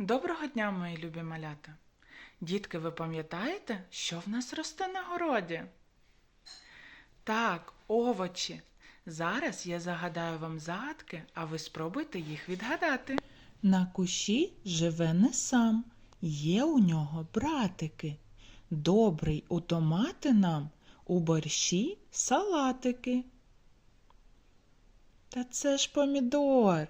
Доброго дня, мої любі малята! Дітки, ви пам'ятаєте, що в нас росте на городі? Так, овочі. Зараз я загадаю вам загадки, а ви спробуйте їх відгадати. На кущі живе не сам, є у нього братики. Добрий у томати нам, у борщі салатики. Та це ж помідор.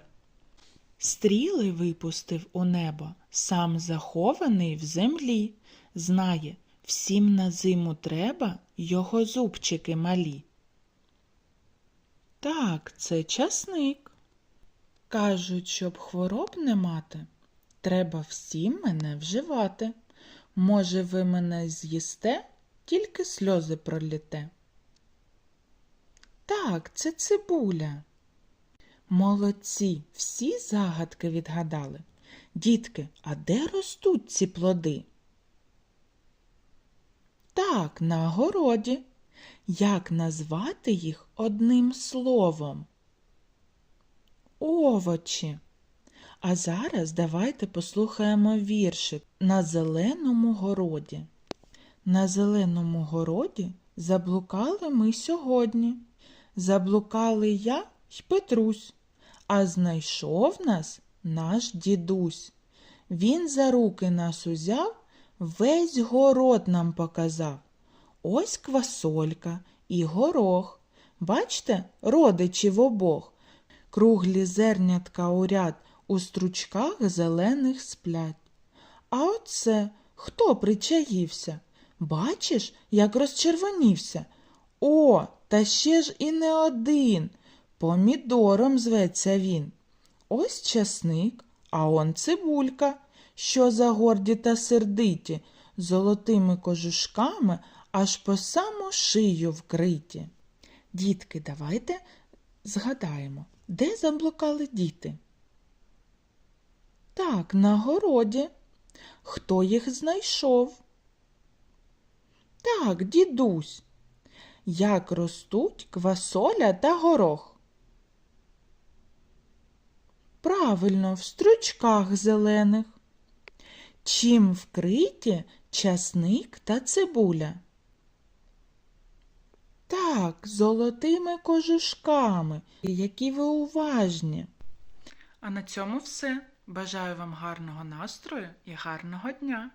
Стріли випустив у небо, сам захований в землі. Знає, всім на зиму треба його зубчики малі. Так, це часник. Кажуть, щоб хвороб не мати, треба всім мене вживати. Може, ви мене з'їсте, тільки сльози проліте. Так, це цибуля. Молодці, всі загадки відгадали. Дітки, а де ростуть ці плоди? Так, на городі. Як назвати їх одним словом? Овочі. А зараз давайте послухаємо віршик на зеленому городі. На зеленому городі заблукали ми сьогодні. Заблукали я й Петрусь, а знайшов нас наш дідусь. Він за руки нас узяв, весь город нам показав. Ось квасолька і горох. Бачте, родичі в обох. Круглі зернятка у ряд у стручках зелених сплять. А оце хто причаївся? Бачиш, як розчервонівся? О, та ще ж і не один. Помідором зветься він. Ось часник, а он цибулька, що за горді та сердиті, золотими кожушками аж по саму шию вкриті. Дітки, давайте згадаємо, де заблукали діти? Так, на городі. Хто їх знайшов? Так, дідусь. Як ростуть квасоля та горох? Правильно, в стручках зелених. Чим вкриті часник та цибуля? Так, золотими кожушками, які ви уважні. А на цьому все. Бажаю вам гарного настрою і гарного дня.